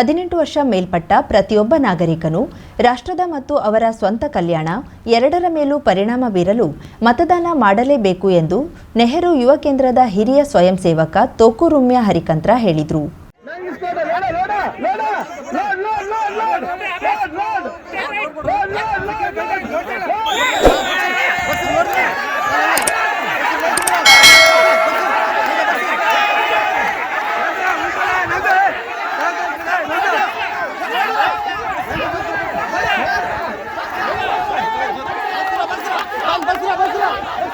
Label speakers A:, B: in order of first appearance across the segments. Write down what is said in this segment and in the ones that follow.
A: ಹದಿನೆಂಟು ವರ್ಷ ಮೇಲ್ಪಟ್ಟ ಪ್ರತಿಯೊಬ್ಬ ನಾಗರಿಕನು ರಾಷ್ಟ್ರದ ಮತ್ತು ಅವರ ಸ್ವಂತ ಕಲ್ಯಾಣ ಎರಡರ ಮೇಲೂ ಪರಿಣಾಮ ಬೀರಲು ಮತದಾನ ಮಾಡಲೇಬೇಕು ಎಂದು ನೆಹರು ಯುವ ಕೇಂದ್ರದ ಹಿರಿಯ ಸ್ವಯಂ ಸೇವಕ ತೋಕುರುಮ್ಯ ಹರಿಕಂತ್ರ ಹೇಳಿದರು. こち。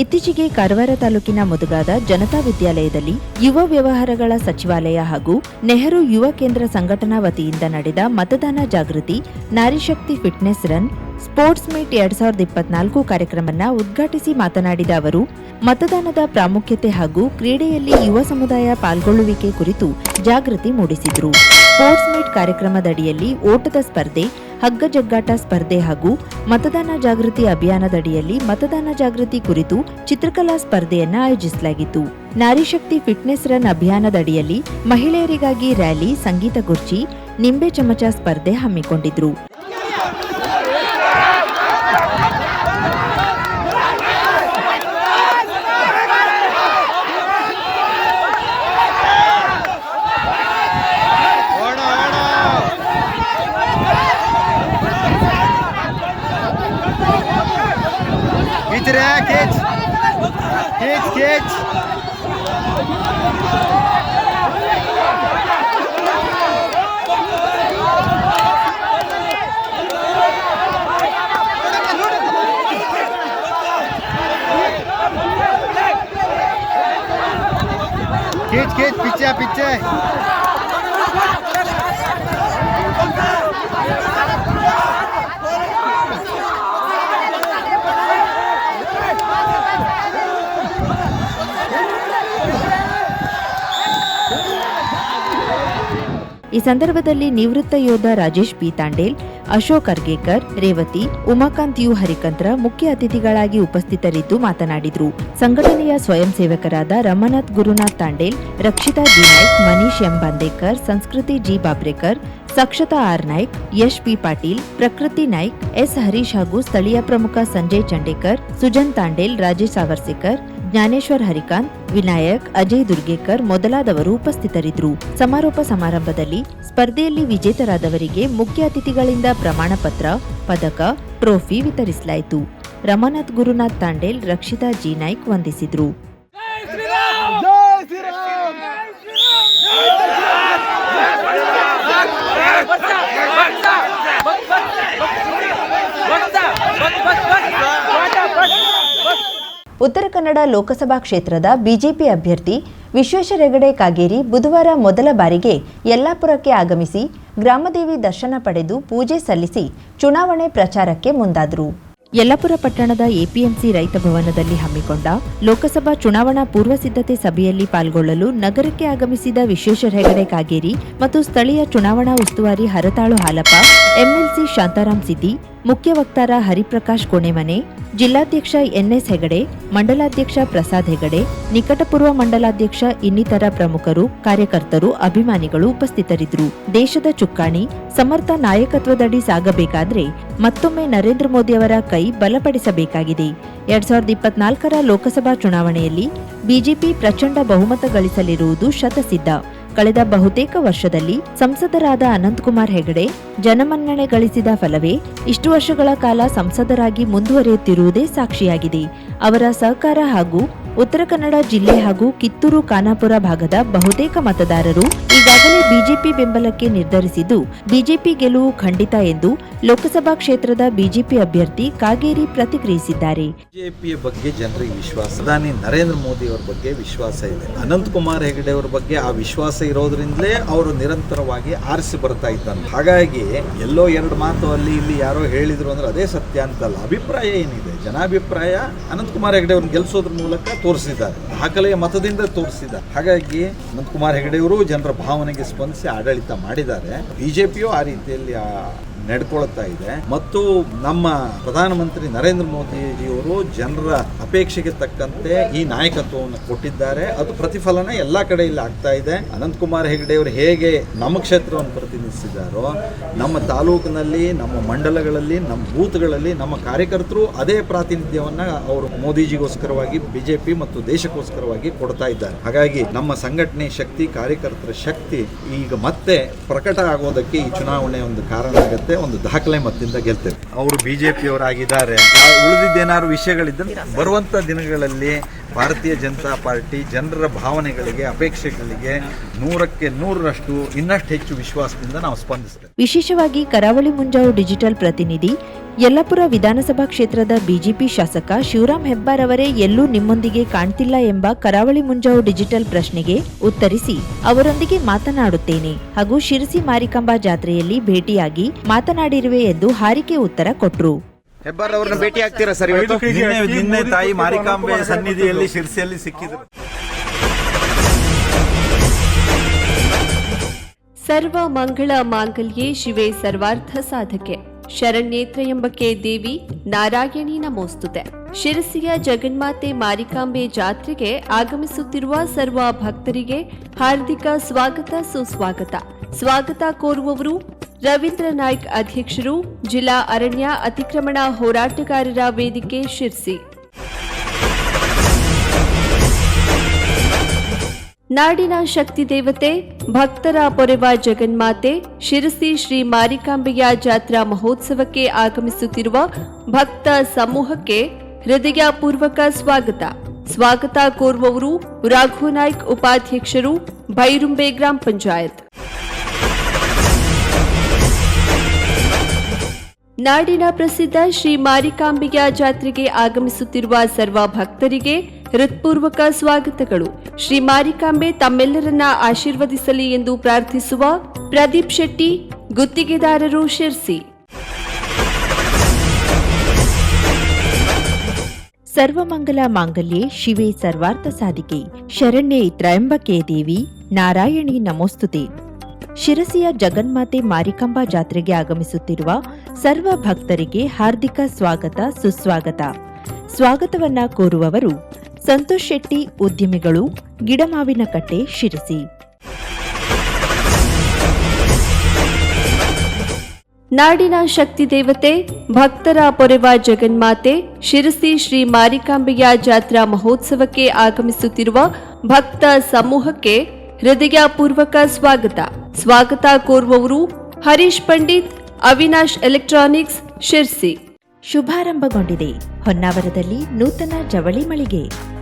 A: ಇತ್ತೀಚೆಗೆ ಕಾರವಾರ ತಾಲೂಕಿನ ಮುದುಗಾದ ಜನತಾ ವಿದ್ಯಾಲಯದಲ್ಲಿ ಯುವ ವ್ಯವಹಾರಗಳ ಸಚಿವಾಲಯ ಹಾಗೂ ನೆಹರು ಯುವ ಕೇಂದ್ರ ಸಂಘಟನಾ ವತಿಯಿಂದ ನಡೆದ ಮತದಾನ ಜಾಗೃತಿ ನಾರಿಶಕ್ತಿ ಫಿಟ್ನೆಸ್ ರನ್, ಸ್ಪೋರ್ಟ್ಸ್ ಮೀಟ್ ಎರಡ್ ಸಾವಿರದ ಇಪ್ಪತ್ನಾಲ್ಕು ಕಾರ್ಯಕ್ರಮವನ್ನು ಉದ್ಘಾಟಿಸಿ ಮಾತನಾಡಿದ ಅವರು, ಮತದಾನದ ಪ್ರಾಮುಖ್ಯತೆ ಹಾಗೂ ಕ್ರೀಡೆಯಲ್ಲಿ ಯುವ ಸಮುದಾಯ ಪಾಲ್ಗೊಳ್ಳುವಿಕೆ ಕುರಿತು ಜಾಗೃತಿ ಮೂಡಿಸಿದರು. ಸ್ಪೋರ್ಟ್ಸ್ ಮೀಟ್ ಕಾರ್ಯಕ್ರಮದಡಿಯಲ್ಲಿ ಓಟದ ಸ್ಪರ್ಧೆ, ಹಗ್ಗ ಜಗ್ಗಾಟ ಸ್ಪರ್ಧೆ ಹಾಗೂ ಮತದಾನ ಜಾಗೃತಿ ಅಭಿಯಾನದಡಿಯಲ್ಲಿ ಮತದಾನ ಜಾಗೃತಿ ಕುರಿತು ಚಿತ್ರಕಲಾ ಸ್ಪರ್ಧೆಯನ್ನು ಆಯೋಜಿಸಲಾಗಿತ್ತು. ನಾರಿಶಕ್ತಿ ಫಿಟ್ನೆಸ್ ರನ್ ಅಭಿಯಾನದಡಿಯಲ್ಲಿ ಮಹಿಳೆಯರಿಗಾಗಿ ರ್ಯಾಲಿ, ಸಂಗೀತ ಕುರ್ಚಿ, ನಿಂಬೆ ಚಮಚ ಸ್ಪರ್ಧೆ ಹಮ್ಮಿಕೊಂಡಿದ್ರು.
B: खींच खींच पीछे पीछे
A: ಈ ಸಂದರ್ಭದಲ್ಲಿ ನಿವೃತ್ತ ಯೋಧ ರಾಜೇಶ್ ಪಿ. ತಾಂಡೇಲ್, ಅಶೋಕ್ ಅರ್ಗೇಕರ್, ರೇವತಿ, ಉಮಾಕಾಂತ್ ಯು. ಹರಿಕಂತ್ರ ಮುಖ್ಯ ಅತಿಥಿಗಳಾಗಿ ಉಪಸ್ಥಿತರಿದ್ದು ಮಾತನಾಡಿದರು. ಸಂಘಟನೆಯ ಸ್ವಯಂ ಸೇವಕರಾದ Ramanath Gurunath Tandel, Rakshita G. Naik, Manish M. Bandekar, Sanskriti G. Babrekar, Sakshata R. Naik, Yash P. Patil, Prakriti Naik, S. Harish ಹಾಗೂ ಸ್ಥಳೀಯ ಪ್ರಮುಖ ಸಂಜಯ್ ಚಂಡೇಕರ್, ಸುಜನ್ ತಾಂಡೇಲ್, ರಾಜೇಶ್ ಸಾವರ್ಸೇಕರ್ ಜ್ಞಾನೇಶ್ವರ್ ಹರಿಕಾಂತ್, ವಿನಾಯಕ್, ಅಜಯ್ ದುರ್ಗೇಕರ್ ಮೊದಲಾದವರು ಉಪಸ್ಥಿತರಿದ್ದರು. ಸಮಾರೋಪ ಸಮಾರಂಭದಲ್ಲಿ ಸ್ಪರ್ಧೆಯಲ್ಲಿ ವಿಜೇತರಾದವರಿಗೆ ಮುಖ್ಯ ಅತಿಥಿಗಳಿಂದ ಪ್ರಮಾಣ ಪತ್ರ, ಪದಕ, ಟ್ರೋಫಿ ವಿತರಿಸಲಾಯಿತು. ರಮಾನಾಥ್ ಗುರುನಾಥ್ ತಾಂಡೇಲ್, ರಕ್ಷಿತಾ ಜಿ ನಾಯ್ಕ್ ವಂದಿಸಿದ್ರು. ಉತ್ತರ ಕನ್ನಡ ಲೋಕಸಭಾ ಕ್ಷೇತ್ರದ ಬಿಜೆಪಿ ಅಭ್ಯರ್ಥಿ ವಿಶ್ವೇಶ್ವರ ಹೆಗಡೆ ಕಾಗೇರಿ ಬುಧವಾರ ಮೊದಲ ಬಾರಿಗೆ ಯಲ್ಲಾಪುರಕ್ಕೆ ಆಗಮಿಸಿ ಗ್ರಾಮದೇವಿ ದರ್ಶನ ಪಡೆದು ಪೂಜೆ ಸಲ್ಲಿಸಿ ಚುನಾವಣೆ ಪ್ರಚಾರಕ್ಕೆ ಮುಂದಾದರು. ಯಲ್ಲಾಪುರ ಪಟ್ಟಣದ ಎಪಿಎಂಸಿ ರೈತ ಭವನದಲ್ಲಿ ಹಮ್ಮಿಕೊಂಡ ಲೋಕಸಭಾ ಚುನಾವಣಾ ಪೂರ್ವ ಸಿದ್ಧತೆ ಸಭೆಯಲ್ಲಿ ಪಾಲ್ಗೊಳ್ಳಲು ನಗರಕ್ಕೆ ಆಗಮಿಸಿದ ವಿಶ್ವೇಶ್ವರ ಹೆಗಡೆ ಕಾಗೇರಿ ಮತ್ತು ಸ್ಥಳೀಯ ಚುನಾವಣಾ ಉಸ್ತುವಾರಿ ಹರತಾಳು ಹಾಲಪ್ಪ, ಎಂಎಲ್ಸಿ ಶಾಂತಾರಾಮ್ ಸಿದ್ದಿ ಮುಖ್ಯ ವಕ್ತಾರ ಹರಿಪ್ರಕಾಶ್ ಕೋಣೆಮನೆ, ಜಿಲ್ಲಾಧ್ಯಕ್ಷ ಎನ್ಎಸ್ ಹೆಗಡೆ, ಮಂಡಲಾಧ್ಯಕ್ಷ ಪ್ರಸಾದ್ ಹೆಗಡೆ, ನಿಕಟಪೂರ್ವ ಮಂಡಲಾಧ್ಯಕ್ಷ ಇನ್ನಿತರ ಪ್ರಮುಖರು, ಕಾರ್ಯಕರ್ತರು, ಅಭಿಮಾನಿಗಳು ಉಪಸ್ಥಿತರಿದ್ದರು. ದೇಶದ ಚುಕ್ಕಾಣಿ, ಸಮರ್ಥ ನಾಯಕತ್ವದಡಿ ಸಾಗಬೇಕಾದ್ರೆ ಮತ್ತೊಮ್ಮೆ ನರೇಂದ್ರ ಮೋದಿಯವರ ಕೈ ಬಲಪಡಿಸಬೇಕಾಗಿದೆ. ಎರಡ್ ಸಾವಿರದ ಇಪ್ಪತ್ನಾಲ್ಕರ ಲೋಕಸಭಾ ಚುನಾವಣೆಯಲ್ಲಿ ಬಿಜೆಪಿ ಪ್ರಚಂಡ ಬಹುಮತ ಗಳಿಸಲಿರುವುದು ಶತಸಿದ್ಧ. ಕಳೆದ ಬಹುತೇಕ ವರ್ಷದಲ್ಲಿ ಸಂಸದರಾದ ಅನಂತಕುಮಾರ್ ಹೆಗಡೆ ಜನಮನ್ನಣೆ ಗಳಿಸಿದ ಫಲವೇ ಇಷ್ಟು ವರ್ಷಗಳ ಕಾಲ ಸಂಸದರಾಗಿ ಮುಂದುವರಿಯುತ್ತಿರುವುದೇ ಸಾಕ್ಷಿಯಾಗಿದೆ. ಅವರ ಸಹಕಾರ ಹಾಗೂ ಉತ್ತರ ಕನ್ನಡ ಜಿಲ್ಲೆ ಹಾಗೂ ಕಿತ್ತೂರು ಖಾನಾಪುರ ಭಾಗದ ಬಹುತೇಕ ಮತದಾರರು ಈಗಾಗಲೇ ಬಿಜೆಪಿ ಬೆಂಬಲಕ್ಕೆ ನಿರ್ಧರಿಸಿದ್ದು, ಬಿಜೆಪಿ ಗೆಲುವು ಖಂಡಿತ ಎಂದು ಲೋಕಸಭಾ ಕ್ಷೇತ್ರದ ಬಿಜೆಪಿ ಅಭ್ಯರ್ಥಿ ಕಾಗೇರಿ ಪ್ರತಿಕ್ರಿಯಿಸಿದ್ದಾರೆ.
C: ಬಿಜೆಪಿಯ ಬಗ್ಗೆ ಜನರಿಗೆ ವಿಶ್ವಾಸ, ಪ್ರಧಾನಿ ನರೇಂದ್ರ ಮೋದಿ ಅವರ ಬಗ್ಗೆ ವಿಶ್ವಾಸ ಇದೆ. ಅನಂತ್ ಕುಮಾರ್ ಹೆಗಡೆ ಅವರ ಬಗ್ಗೆ ಆ ವಿಶ್ವಾಸ ಇರೋದ್ರಿಂದಲೇ ಅವರು ನಿರಂತರವಾಗಿ ಆರಿಸಿ ಬರ್ತಾ ಇದ್ದಾರೆ ಹಾಗಾಗಿ ಎಲ್ಲೋ ಎರಡು ಮಾತು ಅಲ್ಲಿ ಇಲ್ಲಿ ಯಾರೋ ಹೇಳಿದ್ರು ಅಂದ್ರೆ ಅದೇ ಸತ್ಯ ಅಂತಲ್ಲ. ಅಭಿಪ್ರಾಯ ಏನಿದೆ? ಜನಾಭಿಪ್ರಾಯ ಅನಂತಕುಮಾರ್ ಹೆಗಡೆ ಅವ್ರನ್ನ ಗೆಲ್ಲಿಸೋದ್ರ ಮೂಲಕ ತೋರಿಸಿದ್ದಾರೆ. ದಾಖಲೆಯ ಮತದಿಂದ ತೋರಿಸಿದ್ದಾರೆ. ಹಾಗಾಗಿ ಅನಂತಕುಮಾರ್ ಹೆಗಡೆ ಅವರು ಜನರ ಭಾವನೆಗೆ ಸ್ಪಂದಿಸಿ ಆಡಳಿತ ಮಾಡಿದ್ದಾರೆ. ಬಿಜೆಪಿಯು ಆ ರೀತಿಯಲ್ಲಿ ನಡ್ಕೊಳ್ತಾ ಇದೆ. ಮತ್ತು ನಮ್ಮ ಪ್ರಧಾನಮಂತ್ರಿ ನರೇಂದ್ರ ಮೋದಿಜಿಯವರು ಜನರ ಅಪೇಕ್ಷೆಗೆ ತಕ್ಕಂತೆ ಈ ನಾಯಕತ್ವವನ್ನು ಕೊಟ್ಟಿದ್ದಾರೆ. ಅದು ಪ್ರತಿಫಲನ ಎಲ್ಲ ಕಡೆಯಲ್ಲಿ ಆಗ್ತಾ ಇದೆ. ಅನಂತಕುಮಾರ್ ಹೆಗಡೆ ಅವರು ಹೇಗೆ ನಮ್ಮ ಕ್ಷೇತ್ರವನ್ನು ಪ್ರತಿನಿಧಿಸಿದಾರೋ ನಮ್ಮ ತಾಲೂಕಿನಲ್ಲಿ, ನಮ್ಮ ಮಂಡಲಗಳಲ್ಲಿ, ನಮ್ಮ ಬೂತ್ಗಳಲ್ಲಿ ನಮ್ಮ ಕಾರ್ಯಕರ್ತರು ಅದೇ ಪ್ರಾತಿನಿಧ್ಯವನ್ನು ಅವರು ಮೋದಿಜಿಗೋಸ್ಕರವಾಗಿ ಬಿಜೆಪಿ ಮತ್ತು ದೇಶಕ್ಕೋಸ್ಕರವಾಗಿ ಕೊಡ್ತಾ ಇದ್ದಾರೆ. ಹಾಗಾಗಿ ನಮ್ಮ ಸಂಘಟನೆ ಶಕ್ತಿ ಕಾರ್ಯಕರ್ತರ ಶಕ್ತಿ ಈಗ ಮತ್ತೆ ಪ್ರಕಟ ಆಗೋದಕ್ಕೆ ಈ ಚುನಾವಣೆ ಒಂದು ಕಾರಣ ಆಗುತ್ತೆ ಒಂದು ದಾಖಲೆ ಮತ್ತಿಂದ ಗೆಲ್ತೇವೆ. ಅವರು ಬಿಜೆಪಿಯವರಾಗಿದ್ದಾರೆ. ಉಳಿದಿದ್ದೇನಾದ್ರು ವಿಷಯಗಳಿದ್ದರೆ ಬರುವಂತ ದಿನಗಳಲ್ಲಿ ಭಾರತೀಯ ಜನತಾ ಪಾರ್ಟಿ ಜನರ ಭಾವನೆಗಳಿಗೆ ಅಪೇಕ್ಷೆಗಳಿಗೆ ನೂರಕ್ಕೆ ನೂರರಷ್ಟು ಇನ್ನಷ್ಟು ಹೆಚ್ಚು ವಿಶ್ವಾಸದಿಂದ ನಾವು ಸ್ಪಂದಿಸ್ತೇವೆ.
A: ವಿಶೇಷವಾಗಿ ಕರಾವಳಿ ಮುಂಜಾವು ಡಿಜಿಟಲ್ ಪ್ರತಿನಿಧಿ ಯಲ್ಲಾಪುರ ವಿಧಾನಸಭಾ ಕ್ಷೇತ್ರದ ಬಿಜೆಪಿ ಶಾಸಕ ಶಿವರಾಮ್ ಹೆಬ್ಬಾರ್ ಅವರೇ ಎಲ್ಲೂ ನಿಮ್ಮೊಂದಿಗೆ ಕಾಣ್ತಿಲ್ಲ ಎಂಬ ಕರಾವಳಿ ಮುಂಜಾವು ಡಿಜಿಟಲ್ ಪ್ರಶ್ನೆಗೆ ಉತ್ತರಿಸಿ ಅವರೊಂದಿಗೆ ಮಾತನಾಡುತ್ತೇನೆ. ಹಾಗೂ ಶಿರಸಿ ಮಾರಿಕಂಬಾ ಜಾತ್ರೆಯಲ್ಲಿ ಭೇಟಿಯಾಗಿ ಮಾತನಾಡಿರುವೆ ಎಂದು ಹಾರಿಕೆ ಉತ್ತರ ಕೊಟ್ರು.
B: ಹೆಬ್ಬಾರ್ ಅವ್ರನ್ನ ಭೇಟಿ ಆಗ್ತೀರಾ ಸರ್
C: ನಿನ್ನೆ ತಾಯಿ ಮಾರಿಕಾಂಬೆ ಸನ್ನಿಧಿಯಲ್ಲಿ ಶಿರ್ಸಿಯಲ್ಲಿ ಸಿಕ್ಕಿದ್ರು.
D: ಸರ್ವ ಮಂಗಳ ಮಾಂಗಲ್ಯೇ ಶಿವೆ ಸರ್ವಾರ್ಥ ಸಾಧಕೆ. ಶರಣ್ಯೇ ಎಂಬಕ್ಕೆ ದೇವಿ ನಾರಾಯಣಿ ನಮೋಸ್ತುತೆ. ಶಿರಸಿಯ ಜಗನ್ಮಾತೆ ಮಾರಿಕಾಂಬೆ ಜಾತ್ರೆಗೆ ಆಗಮಿಸುತ್ತಿರುವ ಸರ್ವ ಭಕ್ತರಿಗೆ ಹಾರ್ದಿಕ ಸ್ವಾಗತ ಸುಸ್ವಾಗತ. ಸ್ವಾಗತ ಕೋರುವವರು ರವೀಂದ್ರ ನಾಯ್ಕ್ ಅಧ್ಯಕ್ಷರು, ಜಿಲ್ಲಾ ಅರಣ್ಯ ಅತಿಕ್ರಮಣ ಹೋರಾಟಗಾರರ ವೇದಿಕೆ ಶಿರ್ಸಿ. ನಾಡಿನ ಶಕ್ತಿ ದೇವತೆ, ಭಕ್ತರ ಪೊರೆವ ಜಗನ್ಮಾತೆ, ಶಿರಸಿ ಶ್ರೀ ಮಾರಿಕಾಂಬೆಯ ಜಾತ್ರಾ ಮಹೋತ್ಸವಕ್ಕೆ ಆಗಮಿಸುತ್ತಿರುವ ಭಕ್ತ ಸಮೂಹಕ್ಕೆ ಹೃದಯಪೂರ್ವಕ ಸ್ವಾಗತ. ಸ್ವಾಗತ ಕೋರುವವರು ರಾಘುನಾಯ್ಕ್ ಉಪಾಧ್ಯಕ್ಷರು ಭೈರುಂಬೆ ಗ್ರಾಮ ಪಂಚಾಯತ್. ನಾಡಿನ ಪ್ರಸಿದ್ಧ ಶ್ರೀ ಮಾರಿಕಾಂಬೆಯ ಜಾತ್ರೆಗೆ ಆಗಮಿಸುತ್ತಿರುವ ಸರ್ವ ಭಕ್ತರಿಗೆ ಹೃತ್ಪೂರ್ವಕ ಸ್ವಾಗತಗಳು. ಶ್ರೀ ಮಾರಿಕಾಂಬೆ ತಮ್ಮೆಲ್ಲರನ್ನ ಆಶೀರ್ವದಿಸಲಿ ಎಂದು ಪ್ರಾರ್ಥಿಸುವ ಪ್ರದೀಪ್ ಶೆಟ್ಟಿ, ಗುತ್ತಿಗೆದಾರರು ಶಿರ್ಸಿ.
A: ಸರ್ವಮಂಗಲ ಮಾಂಗಲ್ಯೆ ಶಿವೆ ಸರ್ವಾರ್ಥ ಸಾಧಿಕೆ. ಶರಣ್ಯೆ ತ್ರಯಂಬಕೆ ದೇವಿ, ನಾರಾಯಣಿ ನಮೋಸ್ತುತೆ. ಶಿರಸಿಯ ಜಗನ್ಮಾತೆ ಮಾರಿಕಾಂಬಾ ಜಾತ್ರೆಗೆ ಆಗಮಿಸುತ್ತಿರುವ ಸರ್ವ ಭಕ್ತರಿಗೆ ಹಾರ್ದಿಕ ಸ್ವಾಗತ, ಸುಸ್ವಾಗತ. ಸ್ವಾಗತವನ್ನ ಕೋರುವವರು ಸಂತೋಷ್ ಶೆಟ್ಟಿ ಉದ್ಯಮಿಗಳು ಗಿಡಮಾವಿನಕಟ್ಟೆ ಶಿರಸಿ.
D: ನಾಡಿನ ಶಕ್ತಿ ದೇವತೆ ಭಕ್ತರ ಪೊರೆವ ಜಗನ್ಮಾತೆ ಶಿರಸಿ ಶ್ರೀ ಮಾರಿಕಾಂಬೆಯ ಜಾತ್ರಾ ಮಹೋತ್ಸವಕ್ಕೆ ಆಗಮಿಸುತ್ತಿರುವ ಭಕ್ತ ಸಮೂಹಕ್ಕೆ ಹೃದಯಪೂರ್ವಕ ಸ್ವಾಗತ. ಸ್ವಾಗತ ಕೋರುವವರು ಹರೀಶ್ ಪಂಡಿತ್ ಅವಿನಾಶ್ ಎಲೆಕ್ಟ್ರಾನಿಕ್ಸ್ ಶಿರ್ಸಿ.
A: ಶುಭಾರಂಭಗೊಂಡಿದೆ. ಹೊನ್ನಾವರದಲ್ಲಿ ನೂತನ ಜವಳಿ ಮಳಿಗೆ.